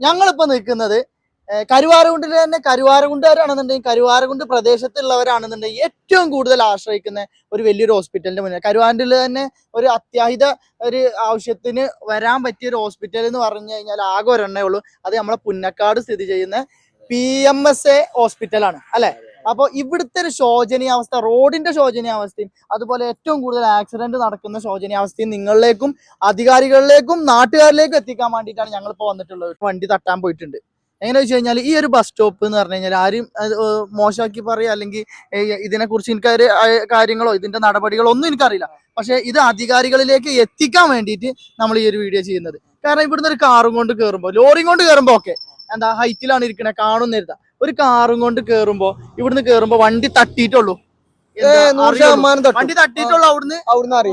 ഞങ്ങളിപ്പോ നിൽക്കുന്നത് കരുവാരകുണ്ടിൽ തന്നെ കരുവാരകുണ്ടുകാരാണെന്നുണ്ടെങ്കിൽ കരുവാരകുണ്ട് പ്രദേശത്തുള്ളവരാണെന്നുണ്ടെങ്കിൽ ഏറ്റവും കൂടുതൽ ആശ്രയിക്കുന്ന ഒരു വലിയൊരു ഹോസ്പിറ്റലിന്റെ മുന്നിൽ. കരുവാരിൽ തന്നെ ഒരു അത്യാഹിത ഒരു ആവശ്യത്തിന് വരാൻ പറ്റിയ ഒരു ഹോസ്പിറ്റൽ എന്ന് പറഞ്ഞു കഴിഞ്ഞാൽ ആകെ ഒരെണ്ണേ ഉള്ളൂ. അത് നമ്മളെ പുന്നക്കാട് സ്ഥിതി ചെയ്യുന്ന പി എം എസ് എ ഹോസ്പിറ്റലാണ് അല്ലെ? അപ്പോൾ ഇവിടുത്തെ ഒരു ശോചനീയാവസ്ഥ റോഡിന്റെ ശോചനീയാവസ്ഥയും അതുപോലെ ഏറ്റവും കൂടുതൽ ആക്സിഡന്റ് നടക്കുന്ന ശോചനീയാവസ്ഥയും നിങ്ങളിലേക്കും അധികാരികളിലേക്കും നാട്ടുകാരിലേക്കും എത്തിക്കാൻ വേണ്ടിയിട്ടാണ് ഞങ്ങൾ ഇപ്പോൾ വന്നിട്ടുള്ളത്. വണ്ടി തട്ടാൻ പോയിട്ടുണ്ട്. എങ്ങനെ വെച്ച് കഴിഞ്ഞാൽ ഈ ഒരു ബസ് സ്റ്റോപ്പ് എന്ന് പറഞ്ഞു കഴിഞ്ഞാൽ ആരും മോശമാക്കി പറയുക അല്ലെങ്കിൽ ഇതിനെ കുറിച്ച് എനിക്ക് കാര്യങ്ങളോ ഇതിന്റെ നടപടികളോ ഒന്നും എനിക്കറിയില്ല. പക്ഷെ ഇത് അധികാരികളിലേക്ക് എത്തിക്കാൻ വേണ്ടിയിട്ട് നമ്മൾ ഈ ഒരു വീഡിയോ ചെയ്യുന്നത്. കാരണം ഇവിടുന്ന് ഒരു കാറും കൊണ്ട് കയറുമ്പോൾ ലോറിയും കൊണ്ട് കയറുമ്പോൾ ഓക്കെ എന്താ ഹൈറ്റിലാണ് ഇരിക്കണേ കാണുന്നിരുന്ന ഒരു കാറും കൊണ്ട് കേറുമ്പോ ഇവിടുന്ന് കേറുമ്പോ വണ്ടി തട്ടിയിട്ടുള്ളൂ. വണ്ടി തട്ടിയിട്ടുള്ളൂ അവിടുന്ന്.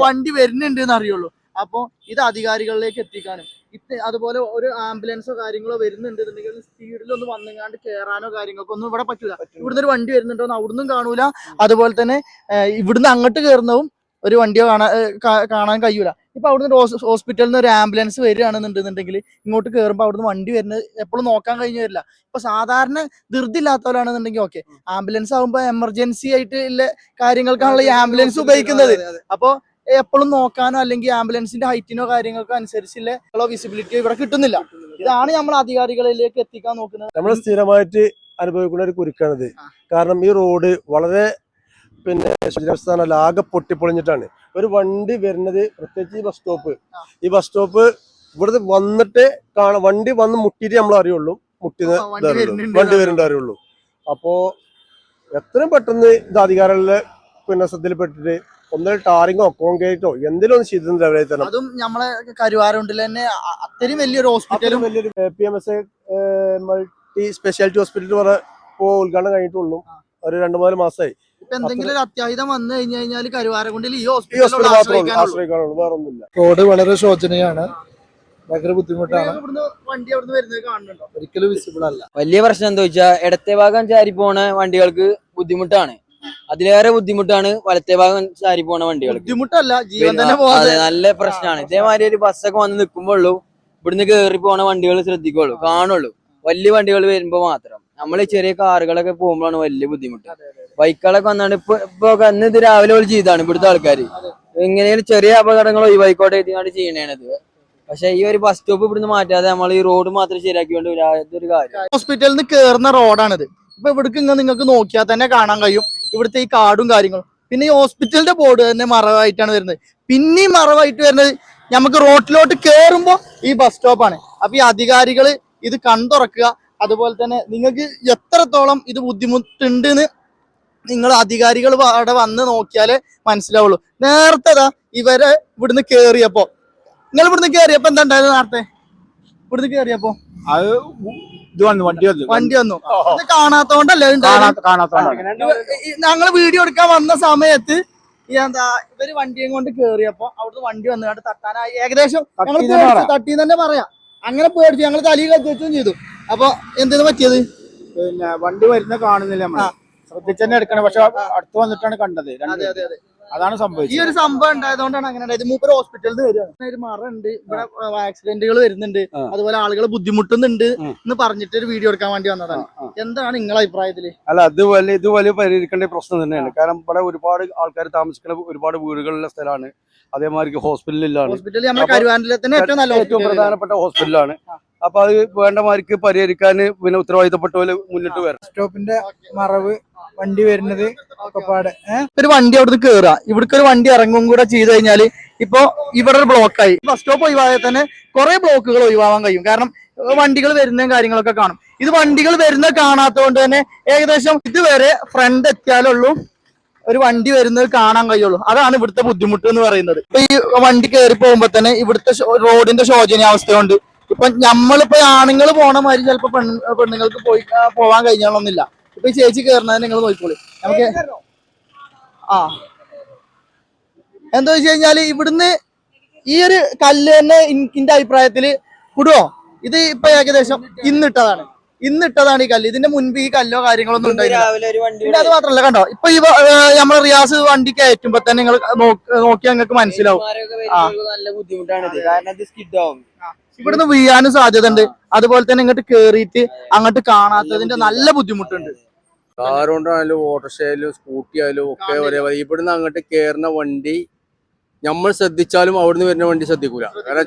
വണ്ടി വരുന്നുണ്ട് എന്ന് അറിയുള്ളൂ. അപ്പൊ ഇത് അധികാരികളിലേക്ക് എത്തിക്കാനും ഇത് അതുപോലെ ഒരു ആംബുലൻസോ കാര്യങ്ങളോ വരുന്നുണ്ട് എന്നുണ്ടെങ്കിൽ സ്പീഡിൽ ഒന്ന് വന്നുങ്ങാണ്ട് കയറാനോ കാര്യങ്ങൾക്കോ ഒന്നും ഇവിടെ പറ്റൂല. ഇവിടുന്ന് ഒരു വണ്ടി വരുന്നുണ്ടോ എന്ന് അവിടുന്നും കാണൂല. അതുപോലെ തന്നെ ഇവിടുന്ന് അങ്ങോട്ട് കയറുന്നതും ഒരു വണ്ടിയോ കാണാൻ കാണാൻ കഴിയൂല. ഇപ്പൊ അവിടുന്ന് ഹോസ്- ഹോസ്പിറ്റലിൽ നിന്ന് ഒരു ആംബുലൻസ് വരികയാണെന്നുണ്ടെന്നുണ്ടെങ്കിൽ ഇങ്ങോട്ട് കയറുമ്പോൾ അവിടുന്ന് വണ്ടി വരുന്നത് എപ്പോഴും നോക്കാൻ കഴിഞ്ഞു വരില്ല. ഇപ്പൊ സാധാരണ ധൃതി ഇല്ലാത്തവരാണെന്നുണ്ടെങ്കിൽ ഓക്കെ ആംബുലൻസ് ആകുമ്പോൾ എമർജൻസി ആയിട്ട് ഉള്ള കാര്യങ്ങൾക്കാണല്ലോ ഈ ആംബുലൻസ് ഉപയോഗിക്കുന്നത്. അപ്പോൾ എപ്പോഴും നോക്കാനോ അല്ലെങ്കിൽ ആംബുലൻസിന്റെ ഹൈറ്റിനോ കാര്യങ്ങൾക്കോ അനുസരിച്ചുള്ള വിസിബിലിറ്റിയോ ഇവിടെ കിട്ടുന്നില്ല. ഇതാണ് നമ്മൾ അധികാരികളിലേക്ക് എത്തിക്കാൻ നോക്കുന്നത്. നമ്മൾ സ്ഥിരമായിട്ട് അനുഭവിക്കുന്ന ഒരു കുരുക്കാണിത്. കാരണം ഈ റോഡ് വളരെ പിന്നെ ശുചിരസ്ഥാനം ആകെ പൊട്ടിപ്പൊളിഞ്ഞിട്ടാണ്. ഒരു വണ്ടി വരുന്നത് പ്രത്യേകിച്ച് ഈ ബസ് സ്റ്റോപ്പ് ഈ ബസ് സ്റ്റോപ്പ് ഇവിടുന്ന് വന്നിട്ട് കാണാം വണ്ടി വന്ന് മുട്ടിയിട്ട് നമ്മൾ അറിയുള്ളൂ. മുട്ടി ആ, വണ്ടി വരുന്നുണ്ട്. അറിയുള്ളൂ. അപ്പോ എത്രയും പെട്ടെന്ന് ഇത് അധികാരികളിലെ പിന്നെ ശ്രദ്ധയിൽപ്പെട്ടിട്ട് ഒന്നും ടാറിങ്ങോ കോൺക്രീറ്റോ എന്തെങ്കിലും ഒന്ന് ചെയ്തിട്ടുണ്ട് അവരെ തരണം അതും നമ്മളെ കരുവാരുണ്ടിൽ തന്നെ അത്രയും വലിയൊരു ഹോസ്പിറ്റലും വലിയൊരു P M S multi speciality hospital പറഞ്ഞ ഇപ്പോ ഉദ്ഘാടനം കഴിഞ്ഞിട്ടുള്ളൂ. ഒരു രണ്ടു മൂന്ന് മാസമായി. എന്തെങ്കിലും ഒരു അത്യാഹിതം വന്നു കഴിഞ്ഞു കഴിഞ്ഞാൽ ഈ ഹോസ്പിറ്റലിൽ ആശ്രയിക്കാനുള്ളൂ. റോഡ് വളരെ ശോചനീയാണ് ഭയങ്കര ബുദ്ധിമുട്ടാണ്. ഒരിക്കലും വിസിബിൾ അല്ല. വലിയ പ്രശ്നം എന്താ വെച്ചാൽ ഇടത്തെ ഭാഗം ചാരി പോണ വണ്ടികൾക്ക് ബുദ്ധിമുട്ടാണ്. അതിലേറെ ബുദ്ധിമുട്ടാണ് വലത്തെ ഭാഗം ചാരി പോണ വണ്ടികൾ ബുദ്ധിമുട്ടല്ല ജീവൻ തന്നെ അതെ നല്ല പ്രശ്നമാണ്. ഇതേമാതിരി ഒരു ബസ്സൊക്കെ വന്ന് നിൽക്കുമ്പോഴുള്ളൂ ഇവിടുന്ന് കേറി പോണ വണ്ടികൾ ശ്രദ്ധിക്കുള്ളൂ കാണുള്ളൂ. വലിയ വണ്ടികൾ വരുമ്പോ മാത്രം. നമ്മൾ ചെറിയ കാറുകളൊക്കെ പോകുമ്പോഴാണ് വലിയ ബുദ്ധിമുട്ട്. ബൈക്കുകളൊക്കെ വന്നാണ് ഇപ്പൊ ഇപ്പൊ അന്ന് ഇത് രാവിലെ പോലെ ചെയ്താണ് ഇവിടുത്തെ ആൾക്കാർ എങ്ങനെയും ചെറിയ അപകടങ്ങൾ ഒഴിവായിക്കോട്ടെ എത്തിയാണ് ചെയ്യണേണത്. പക്ഷെ ഈ ഒരു ബസ് സ്റ്റോപ്പ് ഇവിടുന്ന് മാറ്റാതെ നമ്മൾ ഈ റോഡ് മാത്രം ശരിയാക്കിക്കൊണ്ട് ഇതൊരു കാര്യം. ഹോസ്പിറ്റലിൽ നിന്ന് കയറുന്ന റോഡാണിത് ഇപ്പൊ ഇവിടേക്ക് ഇങ്ങനെ നിങ്ങൾക്ക് നോക്കിയാൽ തന്നെ കാണാൻ കഴിയും. ഇവിടുത്തെ ഈ കാടും കാര്യങ്ങളും. പിന്നെ ഈ ഹോസ്പിറ്റലിന്റെ ബോർഡ് തന്നെ മറവായിട്ടാണ് വരുന്നത്. പിന്നെയും മറവായിട്ട് വരുന്നത് നമുക്ക് റോട്ടിലോട്ട് കയറുമ്പോൾ ഈ ബസ് സ്റ്റോപ്പാണ് അപ്പൊ ഈ അധികാരികൾ ഇത് കണ്ടുറക്കുക. അതുപോലെ തന്നെ നിങ്ങൾക്ക് എത്രത്തോളം ഇത് ബുദ്ധിമുട്ടുണ്ട് നിങ്ങൾ അധികാരികൾ അവിടെ വന്ന് നോക്കിയാലേ മനസ്സിലാവുള്ളൂ. നേരത്തെ ഇവരെ ഇവിടുന്ന് കേറിയപ്പോ. നിങ്ങൾ ഇവിടുന്ന് കേറിയപ്പോ എന്താ ഉണ്ടായത് നേരത്തെ? ഇവിടുന്ന് കേറിയപ്പോ? അത് ഇത് വന്നു വണ്ടി വന്നു. വണ്ടി വന്നു. ഇത് കാണാത്തോണ്ടല്ലേ ഉണ്ടായത്? ഞങ്ങൾ വീഡിയോ എടുക്കാൻ വന്ന സമയത്ത് എന്താ ഇവർ വണ്ടിയും കൊണ്ട് കേറിയപ്പോ അവിടുന്ന് വണ്ടി വന്നുകൊണ്ട് തട്ടാനായി. ഏകദേശം ഞങ്ങൾ തട്ടി തന്നെ പറയാം. അങ്ങനെ പേടിച്ചു ഞങ്ങൾ തലയിൽ കത്തിച്ചും ചെയ്തു. അപ്പൊ എന്തിനു പറ്റിയത്? പിന്നെ വണ്ടി വരുന്ന കാണുന്നില്ല നമ്മൾ തന്നെ എടുക്കണം. പക്ഷെ അടുത്ത് വന്നിട്ടാണ് കണ്ടത്. അതാണ് അതെ അതെ അതെ. അതാണ് ഈ ഒരു സംഭവം ഉണ്ടായതുകൊണ്ടാണ് അങ്ങനെ. ഉണ്ടായത് മൂപ്പര് ഹോസ്പിറ്റലിൽ അങ്ങനെ ഒരു മറ ഉണ്ട്. ഇവിടെ ആക്സിഡന്റുകൾ വരുന്നുണ്ട്. അതുപോലെ ആളുകൾ ബുദ്ധിമുട്ടുന്നുണ്ട് എന്ന് പറഞ്ഞിട്ട് ഒരു വീഡിയോ എടുക്കാൻ വേണ്ടി വന്നതാണ്. എന്താണ് നിങ്ങളെ അഭിപ്രായത്തിൽ അല്ല അത് വലിയ ഇത് വലിയ പരിഹരിക്കേണ്ട പ്രശ്നം തന്നെയാണ്. കാരണം ഇവിടെ ഒരുപാട് ആൾക്കാർ താമസിക്കുന്ന ഒരുപാട് വീടുകളുള്ള സ്ഥലമാണ്. അതേമാതിരി ഹോസ്പിറ്റലിലാണ് ഹോസ്പിറ്റലിൽ നമ്മുടെ കരുവാനിലെ തന്നെ ഏറ്റവും നല്ല ഏറ്റവും. പ്രധാനപ്പെട്ട ഹോസ്പിറ്റലാണ് അപ്പൊ അത് വേണ്ടമാർക്ക് പരിഹരിക്കാൻ പിന്നെ ഉത്തരവാദിത്തപ്പെട്ടവര് മുന്നിട്ട് വരാം. സ്റ്റോപ്പിന്റെ മറവ് വണ്ടി വരുന്നത് ഒക്കെപ്പാട് പാടെ ഒരു വണ്ടി അവിടുന്ന് കേറുക ഇവിടേക്ക് ഒരു വണ്ടി ഇറങ്ങും കൂടെ ചെയ്ത് കഴിഞ്ഞാൽ ഇപ്പൊ ഇവിടെ ഒരു ബ്ലോക്കായി. ബസ് സ്റ്റോപ്പ് ഒഴിവായാൽ തന്നെ കുറെ ബ്ലോക്കുകൾ ഒഴിവാക്കാൻ കഴിയും. കാരണം വണ്ടികൾ വരുന്നതും കാര്യങ്ങളൊക്കെ കാണും. ഇത് വണ്ടികൾ വരുന്നത് കാണാത്തതുകൊണ്ട് തന്നെ ഏകദേശം ഇതുവരെ ഫ്രണ്ട് എത്തിയാലുള്ളൂ ഒരു വണ്ടി വരുന്നത് കാണാൻ കഴിയുള്ളൂ. അതാണ് ഇവിടുത്തെ ബുദ്ധിമുട്ട് എന്ന് പറയുന്നത്. ഇപ്പൊ ഈ വണ്ടി കയറി പോകുമ്പോ തന്നെ ഇവിടുത്തെ റോഡിന്റെ റോഡിന്റെ ശോചനീയാവസ്ഥയുണ്ട് ഇപ്പൊ നമ്മളിപ്പോ ആണുങ്ങൾ പോണ മാതിരി ചിലപ്പോ പെൺ പെണ്ണുങ്ങൾക്ക് പോയി പോവാൻ കഴിഞ്ഞാലൊന്നില്ല ഇപ്പൊ ചേച്ചി കയറുന്നത് നിങ്ങൾ നോക്കിക്കോളി. നമുക്ക് ആ. എന്താ വെച്ച് കഴിഞ്ഞാൽ ഇവിടുന്ന് ഈ ഒരു കല്ല് തന്നെ എന്റെ അഭിപ്രായത്തിൽ കുടുവോ? ഇത് ഇപ്പൊ ഏകദേശം ഇന്നിട്ടതാണ്. ഇന്നിട്ടതാണ് ഈ കല്ല്. ഇതിന്റെ മുൻപ് ഈ കല്ലോ കാര്യങ്ങളൊന്നും ഉണ്ടായില്ല അത് മാത്രല്ല കണ്ടോ? ഇപ്പൊ ഈ നമ്മളെ റിയാസ് വണ്ടി കയറ്റുമ്പോ തന്നെ നിങ്ങൾ നോക്കി നിങ്ങൾക്ക് മനസ്സിലാവും. നല്ല ബുദ്ധിമുട്ടാണ് കാരണം ഇത് സ്കിഡ് ആവും. ഇവിടുന്ന് വീഴാനും സാധ്യത ഉണ്ട് അതുപോലെ തന്നെ ഇങ്ങോട്ട് കേറിയിട്ട് അങ്ങോട്ട് കാണാത്തതിന്റെ നല്ല ബുദ്ധിമുട്ടുണ്ട്. കാറുകൊണ്ടാണെങ്കിലും ഓട്ടോറിക്ഷയിലും ഓട്ടോറിക്ഷ സ്കൂട്ടി ആയാലും ഒക്കെ ഒരേപോലെ. ഇവിടുന്ന് അങ്ങോട്ട് കേറുന്ന വണ്ടി നമ്മൾ ശ്രദ്ധിച്ചാലും അവിടുന്ന് വരുന്ന വണ്ടി ശ്രദ്ധിക്കൂല. കാരണം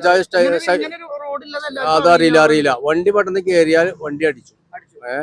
അതറിയില്ല അറിയില്ല. വണ്ടി പെട്ടെന്ന് കേറിയാൽ വണ്ടി അടിച്ചു.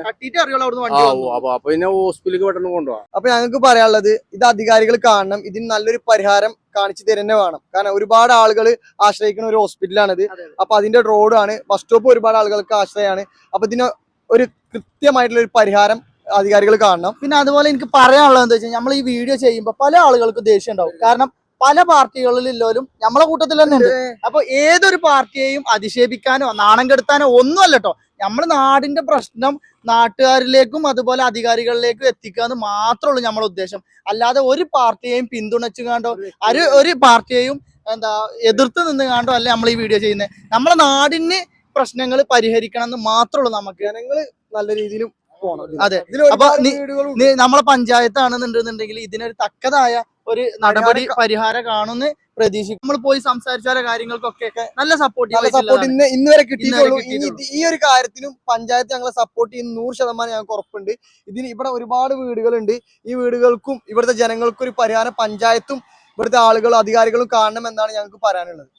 കട്ടിട്ട് അറിയുള്ളൂ അവിടുന്ന് വണ്ടി വന്നു. അപ്പൊ അപ്പൊ പിന്നെ ഹോസ്പിറ്റലിലേക്ക് പെട്ടെന്ന് കൊണ്ടുപോകാം അപ്പൊ ഞങ്ങൾക്ക് പറയാനുള്ളത് ഇത് അധികാരികൾ കാണണം. ഇതിന് നല്ലൊരു പരിഹാരം കാണിച്ചു തരുന്നേ വേണം. കാരണം ഒരുപാട് ആളുകൾ ആശ്രയിക്കുന്ന ഒരു ഹോസ്പിറ്റലാണിത്. അപ്പൊ അതിന്റെ റോഡാണ്. ബസ് സ്റ്റോപ്പ് ഒരുപാട് ആളുകൾക്ക് ആശ്രയമാണ്. അപ്പൊ ഇതിന് ഒരു കൃത്യമായിട്ടുള്ള ഒരു പരിഹാരം അധികാരികൾ കാണണം. പിന്നെ അതുപോലെ എനിക്ക് പറയാനുള്ളത് എന്താ വെച്ചാൽ നമ്മൾ ഈ വീഡിയോ ചെയ്യുമ്പോൾ പല ആളുകൾക്കും ദേഷ്യം ഉണ്ടാവും. കാരണം പല പാർട്ടികളിലുള്ളവരും നമ്മളെ കൂട്ടത്തിൽ തന്നെ ഉണ്ട്. അപ്പൊ ഏതൊരു പാർട്ടിയെയും അധിക്ഷേപിക്കാനോ നാണം കെടുത്താനോ ഒന്നും അല്ല കേട്ടോ നമ്മുടെ നാടിന്റെ പ്രശ്നം നാട്ടുകാരിലേക്കും അതുപോലെ അധികാരികളിലേക്കും എത്തിക്കുക എന്ന് മാത്രമേ ഉള്ളൂ നമ്മളെ ഉദ്ദേശം. അല്ലാതെ ഒരു പാർട്ടിയെയും പിന്തുണച്ചു കാണ്ടോ ഒരു ഒരു പാർട്ടിയെയും എന്താ എതിർത്ത് നിന്ന് കാണ്ടോ അല്ല നമ്മൾ ഈ വീഡിയോ ചെയ്യുന്നത്. നമ്മളെ നാടിന് പ്രശ്നങ്ങൾ പരിഹരിക്കണം എന്ന് മാത്രമേ ഉള്ളൂ നമുക്ക്. ജനങ്ങൾ നല്ല രീതിയിലും അതെ. അപ്പൊ നമ്മളെ പഞ്ചായത്താണെന്നുണ്ടെന്നുണ്ടെങ്കിൽ ഇതിനൊരു തക്കതായ ഒരു നടപടി പരിഹാരം കാണുമെന്ന് പ്രതീക്ഷിക്കും നമ്മൾ പോയി സംസാരിച്ച കാര്യങ്ങൾക്കൊക്കെ നല്ല സപ്പോർട്ട് സപ്പോർട്ട് ഇന്ന് ഇന്ന് വരെ കിട്ടിയിട്ടുള്ളൂ. ഈ ഒരു കാര്യത്തിനും പഞ്ചായത്ത് ഞങ്ങളെ സപ്പോർട്ട് ചെയ്യുന്ന നൂറ് ശതമാനം ഞങ്ങൾക്ക് ഉറപ്പുണ്ട്. ഇതിന് ഇവിടെ ഒരുപാട് വീടുകളുണ്ട്. ഈ വീടുകൾക്കും ഇവിടുത്തെ ജനങ്ങൾക്കും ഒരു പരിഹാരം പഞ്ചായത്തും ഇവിടുത്തെ ആളുകളും അധികാരികളും കാണണം എന്നാണ് ഞങ്ങൾക്ക് പറയാനുള്ളത്.